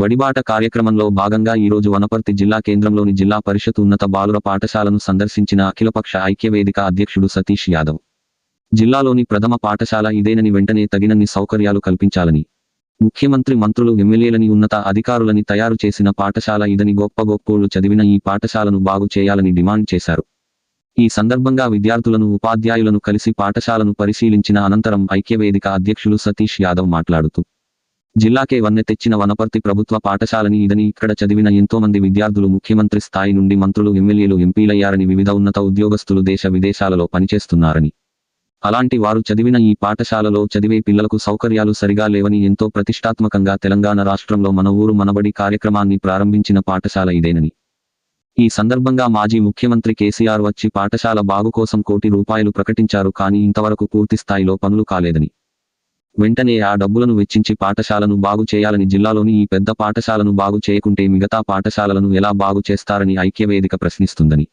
బడిబాట కార్యక్రమంలో భాగంగా ఈరోజు వనపర్తి జిల్లా కేంద్రంలోని జిల్లా పరిషత్ ఉన్నత బాలుర పాఠశాలను సందర్శించిన అఖిలపక్ష ఐక్యవేదిక అధ్యక్షుడు సతీష్ యాదవ్. జిల్లాలోని ప్రథమ పాఠశాల ఇదేనని వెంటనే తగినన్ని సౌకర్యాలు కల్పించాలని ముఖ్యమంత్రి మంత్రులు ఎమ్మెల్యేలని ఉన్నత అధికారులని తయారు చేసిన పాఠశాల ఇదని గొప్ప గొప్పోళ్ళు చదివిన ఈ పాఠశాలను బాగు చేయాలని డిమాండ్ చేశారు. ఈ సందర్భంగా విద్యార్థులను ఉపాధ్యాయులను కలిసి పాఠశాలను పరిశీలించిన అనంతరం ఐక్యవేదిక అధ్యక్షులు సతీష్ యాదవ్ మాట్లాడుతూ జిల్లాకే వన్నె తెచ్చిన వనపర్తి ప్రభుత్వ పాఠశాలని ఇదని ఇక్కడ చదివిన ఎంతో మంది విద్యార్థులు ముఖ్యమంత్రి స్థాయి నుండి మంత్రులు ఎమ్మెల్యేలు ఎంపీలయ్యారని వివిధ ఉన్నత ఉద్యోగస్తులు దేశ విదేశాలలో పనిచేస్తున్నారని. అలాంటి వారు చదివిన ఈ పాఠశాలలో చదివే పిల్లలకు సౌకర్యాలు సరిగా లేవని ఎంతో ప్రతిష్టాత్మకంగా తెలంగాణ రాష్ట్రంలో మన ఊరు మనబడి కార్యక్రమాన్ని ప్రారంభించిన పాఠశాల ఇదేనని. ఈ సందర్భంగా మాజీ ముఖ్యమంత్రి కేసీఆర్ వచ్చి పాఠశాల బాగు కోసం కోటి రూపాయలు ప్రకటించారు కానీ ఇంతవరకు పూర్తి స్థాయిలో పనులు కాలేదని. వెంటనే ఆ డబ్బులను వెచ్చించి పాఠశాలను బాగు చేయాలని జిల్లాలోని ఈ పెద్ద పాఠశాలను బాగు చేయకుంటే మిగతా పాఠశాలలను ఎలా బాగు చేస్తారని ఐక్యవేదిక ప్రశ్నిస్తుందని.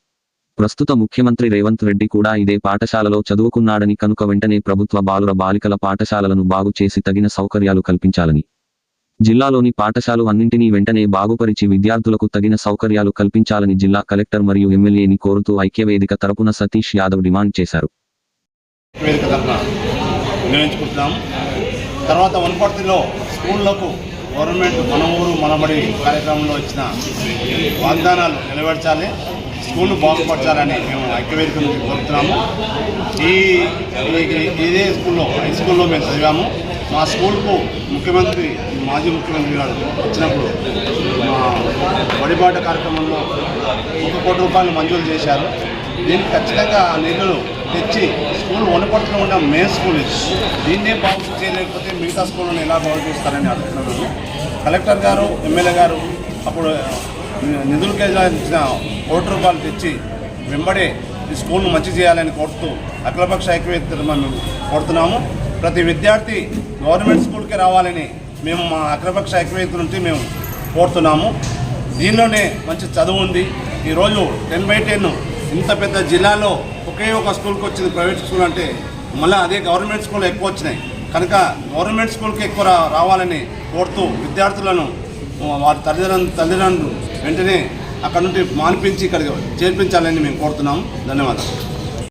ప్రస్తుత ముఖ్యమంత్రి రేవంత్ రెడ్డి కూడా ఇదే పాఠశాలలో చదువుకున్నాడని కనుక వెంటనే ప్రభుత్వ బాలుర బాలికల పాఠశాలలను బాగు చేసి తగిన సౌకర్యాలు కల్పించాలని. జిల్లాలోని పాఠశాలు అన్నింటినీ వెంటనే బాగుపరిచి విద్యార్థులకు తగిన సౌకర్యాలు కల్పించాలని జిల్లా కలెక్టర్ మరియు ఎమ్మెల్యేని కోరుతూ ఐక్యవేదిక తరపున సతీష్ యాదవ్ డిమాండ్ చేశారు. వినియోగించుకుంటున్నాము తర్వాత వనపర్తిలో స్కూళ్ళకు గవర్నమెంట్ మన ఊరు మనబడి కార్యక్రమంలో ఇచ్చిన వాగ్దానాలు నిలబెట్టాలి స్కూల్ను బాగుపరచాలని మేము ఐక్యవేదిక నుంచి కోరుతున్నాము. ఈ ఈ- ఇదే స్కూల్లో హై స్కూల్లో మేము చదివాము. మా స్కూల్కు ముఖ్యమంత్రి మాజీ ముఖ్యమంత్రి గారు వచ్చినప్పుడు మా వడిబాట కార్యక్రమంలో ఒక కోటి రూపాయలు మంజూరు చేశారు. దీనికి ఖచ్చితంగా ఆ నిధులు తెచ్చి స్కూల్ వనపట్టులో ఉన్న మెయిన్ స్కూల్ ఇది. దీన్నే బాగు చేయలేకపోతే మిగతా స్కూళ్ళను ఎలా బాగు చేస్తారని అడుగుతున్నాను కలెక్టర్ గారు ఎమ్మెల్యే గారు అప్పుడు నిధులు కేటాయించిన కోటి రూపాయలు తెచ్చి వెంబడే ఈ స్కూల్ను మంచి చేయాలని కోరుతూ అఖిలపక్ష ఐక్యవేదిక మేము కోరుతున్నాము. ప్రతి విద్యార్థి గవర్నమెంట్ స్కూల్కి రావాలని మేము మా అఖిలపక్ష ఐక్యవేత్త నుంచి మేము కోరుతున్నాము. దీనిలోనే మంచి చదువు ఉంది. ఈరోజు టెన్ బై టెన్ ఇంత పెద్ద జిల్లాలో ఒకే ఒక స్కూల్కి వచ్చింది ప్రైవేట్ స్కూల్ అంటే మళ్ళీ అదే గవర్నమెంట్ స్కూల్ ఎక్కువ వచ్చినాయి. కనుక గవర్నమెంట్ స్కూల్కి ఎక్కువ రావాలని కోరుతూ విద్యార్థులను వారి తల్లిదండ్రులు తల్లిదండ్రులు వెంటనే అక్కడ నుండి మానిపించి ఇక్కడికి చేర్పించాలని మేము కోరుతున్నాము ధన్యవాదాలు.